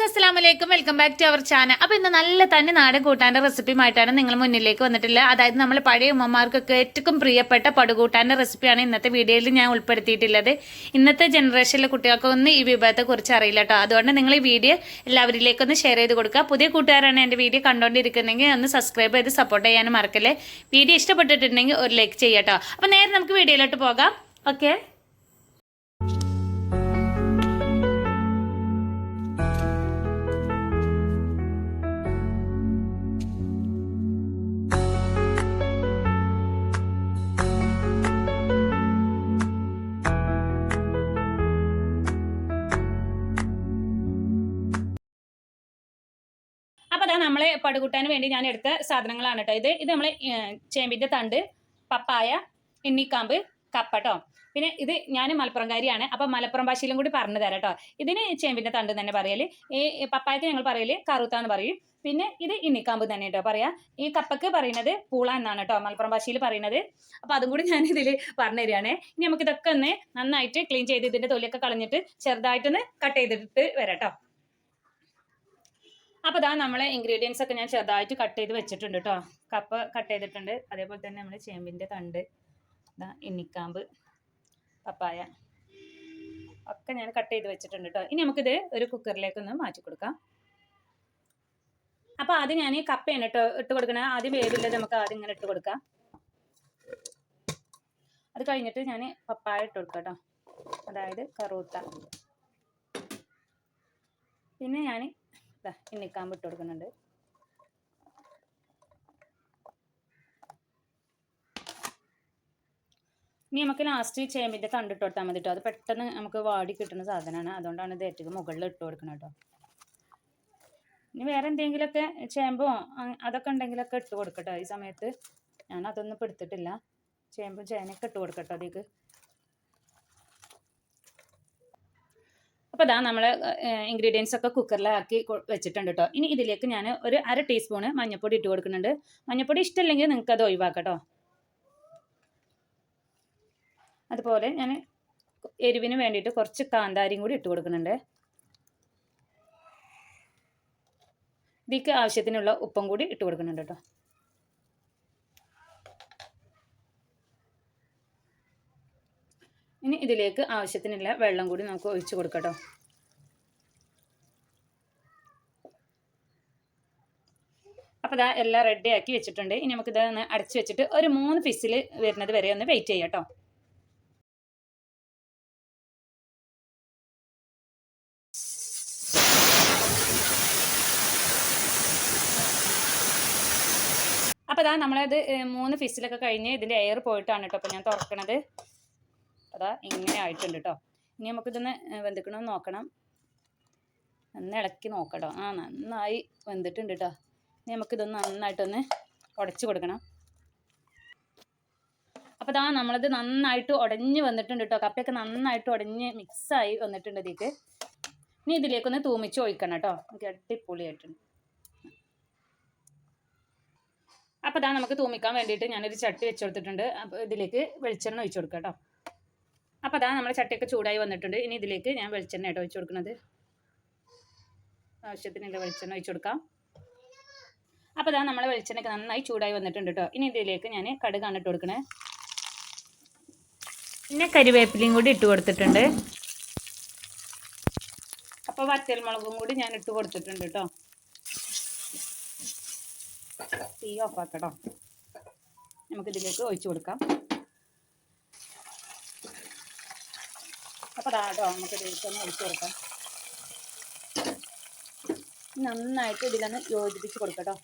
Friends അസ്സാം വലൈക്കും welcome back to our channel. അപ്പോൾ ഇന്ന് നല്ല തന്നെ നാടൻ കൂട്ടാന്റെ റെസിപ്പിയുമായിട്ടാണ് നിങ്ങൾ മുന്നിലേക്ക് വന്നിട്ടുള്ളത്. അതായത് നമ്മൾ പഴയ ഉമ്മമാർക്കൊക്കെ ഏറ്റവും പ്രിയപ്പെട്ട പടുകൂട്ടാന്റെ റെസിപ്പിയാണ് ഇന്നത്തെ വീഡിയോയിൽ ഞാൻ ഉൾപ്പെടുത്തിയിട്ടുള്ളത്. ഇന്നത്തെ ജനറേഷനിലെ കുട്ടികൾക്കൊന്നും ഈ വിഭവത്തെ കുറിച്ച് അറിയില്ല കേട്ടോ അതുകൊണ്ട് നിങ്ങൾ ഈ വീഡിയോ എല്ലാവരിലേക്കൊന്ന് ഷെയർ ചെയ്ത് കൊടുക്കുക. പുതിയ കൂട്ടുകാരാണ് എന്റെ വീഡിയോ കണ്ടുകൊണ്ടിരിക്കുന്നെങ്കിൽ ഒന്ന് സബ്സ്ക്രൈബ് ചെയ്ത് സപ്പോർട്ട് ചെയ്യാനും മറക്കല്ലേ. വീഡിയോ ഇഷ്ടപ്പെട്ടിട്ടുണ്ടെങ്കിൽ ഒരു ലൈക്ക് ചെയ്യാം കേട്ടോ അപ്പോൾ നേരെ നമുക്ക് വീഡിയോയിലോട്ട് പോകാം. ഓക്കെ അപ്പോൾ അതാ നമ്മളെ പടുകൂട്ടാൻ വേണ്ടി ഞാൻ എടുത്ത സാധനങ്ങളാണ് കേട്ടോ ഇത് ഇത് നമ്മളെ ചേമ്പിന്റെ തണ്ട് പപ്പായ എണ്ണിക്കാമ്പ് കപ്പ കേട്ടോ പിന്നെ ഇത് ഞാൻ മലപ്പുറംകാരിയാണ്. അപ്പം മലപ്പുറം ഭാഷയിലും കൂടി പറഞ്ഞു തരാം കേട്ടോ ഇതിന് ചേമ്പിന്റെ തണ്ട് തന്നെ പറയൽ. ഈ പപ്പായക്ക് ഞങ്ങൾ പറയൽ കറുത്ത എന്ന് പറയും. പിന്നെ ഇത് ഇണ്ണിക്കാമ്പ് തന്നെ കേട്ടോ പറയാ. ഈ കപ്പക്ക് പറയുന്നത് പൂള എന്നാണ് കേട്ടോ മലപ്പുറം ഭാഷയിൽ പറയുന്നത്. അപ്പോൾ അതും കൂടി ഞാൻ ഇതിൽ പറഞ്ഞു തരികയാണേ. ഇനി നമുക്ക് ഇതൊക്കെ ഒന്ന് നന്നായിട്ട് ക്ലീൻ ചെയ്ത് ഇതിന്റെ തൊലിയൊക്കെ കളഞ്ഞിട്ട് ചെറുതായിട്ടൊന്ന് കട്ട് ചെയ്തിട്ട് വരാം കേട്ടോ അപ്പോൾ ഇതാ നമ്മളെ ഇൻഗ്രീഡിയൻസ് ഒക്കെ ഞാൻ ചെറുതായിട്ട് കട്ട് ചെയ്ത് വെച്ചിട്ടുണ്ട് കേട്ടോ കപ്പ കട്ട് ചെയ്തിട്ടുണ്ട്. അതേപോലെ തന്നെ നമ്മൾ ചേമ്പിന്റെ തണ്ട് ഇതാ ഇന്നിക്കാമ്പ് പപ്പായ ഒക്കെ ഞാൻ കട്ട് ചെയ്ത് വെച്ചിട്ടുണ്ട് കേട്ടോ ഇനി നമുക്കിത് ഒരു കുക്കറിലേക്ക് ഒന്ന് മാറ്റി കൊടുക്കാം. അപ്പോൾ ആദ്യം ഞാൻ ഈ കപ്പയാണ് കേട്ടോ ഇട്ട് കൊടുക്കണേ. ആദ്യം വേവില്ലത് നമുക്ക് ആദ്യം ഇങ്ങനെ ഇട്ട് കൊടുക്കാം. അത് കഴിഞ്ഞിട്ട് ഞാൻ പപ്പായ ഇട്ട് കൊടുക്കാം കേട്ടോ അതായത് കറൂത്ത. പിന്നെ ഞാൻ ഇതാ ഇന്നിക്കാമ്പ് ഇട്ട് കൊടുക്കുന്നുണ്ട്. ഇനി നമുക്ക് ലാസ്റ്റ് ചേമ്പിന്റെ തണ്ട് ഇട്ട് കൊടുത്താൽ മതി കേട്ടോ അത് പെട്ടെന്ന് നമുക്ക് വാടി കിട്ടുന്ന സാധനമാണ് അതുകൊണ്ടാണ് ഇത് ഏറ്റവും മുകളിൽ ഇട്ട് കൊടുക്കണം കേട്ടോ ഇനി വേറെ എന്തെങ്കിലുമൊക്കെ ചേമ്പോ അതൊക്കെ ഉണ്ടെങ്കിലൊക്കെ ഇട്ട് കൊടുക്കട്ടോ. ഈ സമയത്ത് ഞാൻ അതൊന്നും എടുത്തിട്ടില്ല ചേമ്പും ചേനയൊക്കെ ഇട്ട് കൊടുക്കട്ടോ അതിലേക്ക്. അപ്പോൾ ഇതാ നമ്മൾ ഇൻഗ്രീഡിയൻസ് ഒക്കെ കുക്കറിലാക്കി വെച്ചിട്ടുണ്ട് കേട്ടോ ഇനി ഇതിലേക്ക് ഞാൻ ഒരു അര ടീസ്പൂണ് മഞ്ഞൾപ്പൊടി ഇട്ട് കൊടുക്കുന്നുണ്ട്. മഞ്ഞൾപ്പൊടി ഇഷ്ടമില്ലെങ്കിൽ നിങ്ങൾക്ക് അത് ഒഴിവാക്കാം അതുപോലെ ഞാൻ എരിവിന് വേണ്ടിയിട്ട് കുറച്ച് കാന്താരിയും കൂടി ഇട്ട് കൊടുക്കുന്നുണ്ട്. ഇതിക്ക് ആവശ്യത്തിനുള്ള ഉപ്പും കൂടി ഇട്ട് കൊടുക്കുന്നുണ്ട് കേട്ടോ ഇനി ഇതിലേക്ക് ആവശ്യത്തിനുള്ള വെള്ളം കൂടി നമുക്ക് ഒഴിച്ചു കൊടുക്കട്ടോ. അപ്പോൾ ഇതാ എല്ലാം റെഡി ആക്കി വെച്ചിട്ടുണ്ട്. ഇനി നമുക്ക് ഇതൊന്ന് അടച്ചു വെച്ചിട്ട് ഒരു മൂന്ന് ഫിസിൽ വരുന്നത് വരെ ഒന്ന് വെയിറ്റ് ചെയ്യാം കേട്ടോ. അപ്പോൾ ഇതാ നമ്മളത് മൂന്ന് ഫിസിലൊക്കെ കഴിഞ്ഞ് ഇതിന്റെ എയർ പോയിട്ടാണ് കേട്ടോ അപ്പോൾ ഞാൻ തുറക്കണത്. അതാ ഇങ്ങനെ ആയിട്ടുണ്ട് കേട്ടോ ഇനി നമുക്കിതൊന്ന് വെന്തിക്കണമെന്ന് നോക്കണം. ഒന്ന് ഇളക്കി നോക്കട്ടോ. ആ നന്നായി വെന്തിട്ടുണ്ട് കേട്ടോ ഇനി നമുക്കിതൊന്ന് നന്നായിട്ടൊന്ന് ഉടച്ചു കൊടുക്കണം. അപ്പോൾ ഇതാ നമ്മളത് നന്നായിട്ട് ഉടഞ്ഞ് വന്നിട്ടുണ്ട് കേട്ടോ കപ്പയൊക്കെ നന്നായിട്ട് ഉടഞ്ഞ് മിക്സായി വന്നിട്ടുണ്ട് ഇതിലേക്ക് ഇനി ഇതിലേക്കൊന്ന് തൂമിച്ച് ഒഴിക്കണം കേട്ടോ നമുക്ക് അടിപൊളിയായിട്ടുണ്ട്. അപ്പോൾ ഇതാ നമുക്ക് തൂമിക്കാൻ വേണ്ടിയിട്ട് ഞാനൊരു ചട്ടി വെച്ച് കൊടുത്തിട്ടുണ്ട്. അപ്പോൾ ഇതിലേക്ക് വെളിച്ചെണ്ണ ഒഴിച്ച് കൊടുക്കാം കേട്ടോ അപ്പോൾ അതാ നമ്മുടെ ചട്ടിയൊക്കെ ചൂടായി വന്നിട്ടുണ്ട്. ഇനി ഇതിലേക്ക് ഞാൻ വെളിച്ചെണ്ണ കേട്ടോ ഒഴിച്ചു കൊടുക്കുന്നത്. ആവശ്യത്തിനുള്ള വെളിച്ചെണ്ണ ഒഴിച്ചു കൊടുക്കാം. അപ്പോൾ അതാ നമ്മളെ വെളിച്ചെണ്ണയൊക്കെ നന്നായി ചൂടായി വന്നിട്ടുണ്ട് കേട്ടോ ഇനി ഇതിലേക്ക് ഞാൻ കടുകാണ് ഇട്ട് കൊടുക്കണേ. പിന്നെ കരിവേപ്പിലയും കൂടി ഇട്ട് കൊടുത്തിട്ടുണ്ട്. അപ്പോൾ വറ്റൽമുളകും കൂടി ഞാൻ ഇട്ട് കൊടുത്തിട്ടുണ്ട് കേട്ടോ തീ ഓഫാക്കട്ടോ നമുക്കിതിലേക്ക് ഒഴിച്ചു കൊടുക്കാം. അപ്പോൾ താട്ടോ നമുക്ക് ഇതിലേക്കൊന്ന് ഒഴിച്ചു കൊടുക്കാം. നന്നായിട്ട് ഇതിലൊന്ന് യോജിപ്പിച്ച് കൊടുക്കട്ടോ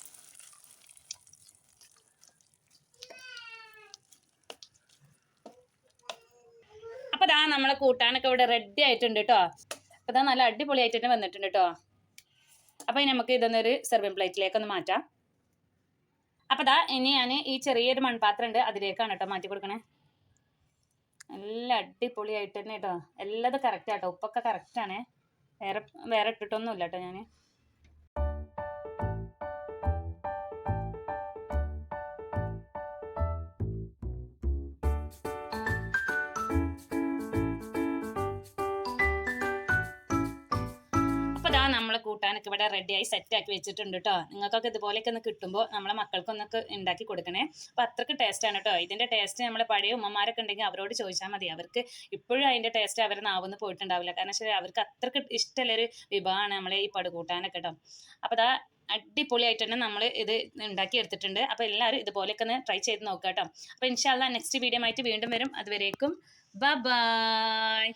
അപ്പോൾ ഇതാ നമ്മളെ കൂട്ടാനൊക്കെ ഇവിടെ റെഡി ആയിട്ടുണ്ട് കേട്ടോ. അപ്പോൾ ഇതാ നല്ല അടിപൊളിയായിട്ട് തന്നെ വന്നിട്ടുണ്ട് കേട്ടോ. അപ്പോൾ ഇനി നമുക്ക് ഇതൊന്നൊരു സെർവിങ് പ്ലേറ്റിലേക്ക് ഒന്ന് മാറ്റാം. അപ്പോൾ ഇതാ ഇനി ഞാൻ ഈ ചെറിയൊരു മൺപാത്രം ഉണ്ട് അതിലേക്കാണ് കേട്ടോ മാറ്റി കൊടുക്കണേ. നല്ല അടിപൊളിയായിട്ട് തന്നെ കേട്ടോ എല്ലാതും കറക്റ്റ് ആട്ടോ. ഉപ്പൊക്കെ കറക്റ്റ് ആണേ. വേറെ വേറെ ഇട്ടിട്ടൊന്നുമില്ല കേട്ടോ ഞാൻ നമ്മൾ കൂട്ടാനൊക്കെ ഇവിടെ റെഡിയായി സെറ്റാക്കി വെച്ചിട്ടുണ്ട് കേട്ടോ നിങ്ങൾക്കൊക്കെ ഇതുപോലെയൊക്കെ ഒന്ന് കിട്ടുമ്പോൾ നമ്മളെ മക്കൾക്കൊന്നൊക്കെ ഉണ്ടാക്കി കൊടുക്കണേ. അപ്പം അത്രയ്ക്ക് ടേസ്റ്റാണ് കേട്ടോ ഇതിന്റെ ടേസ്റ്റ് നമ്മളെ പഴയ ഉമ്മമാരൊക്കെ ഉണ്ടെങ്കിൽ അവരോട് ചോദിച്ചാൽ മതി. അവർക്ക് ഇപ്പോഴും അതിന്റെ ടേസ്റ്റ് അവർ നാവൊന്നും പോയിട്ടുണ്ടാവില്ല. കാരണം വെച്ചാൽ അവർക്ക് അത്രയ്ക്ക് ഇഷ്ടമുള്ളൊരു വിഭവമാണ് നമ്മളെ ഈ പടുകൂട്ടാനൊക്കെ കേട്ടോ അപ്പോൾ അതാ അടിപൊളിയായിട്ട് തന്നെ നമ്മൾ ഇത് ഉണ്ടാക്കി എടുത്തിട്ടുണ്ട്. അപ്പോൾ എല്ലാവരും ഇതുപോലെയൊക്കെ ഒന്ന് ട്രൈ ചെയ്ത് നോക്കാം കേട്ടോ അപ്പോൾ ഇൻഷാല്ല നെക്സ്റ്റ് വീഡിയോ ആയിട്ട് വീണ്ടും വരും. അതുവരേക്കും ബൈ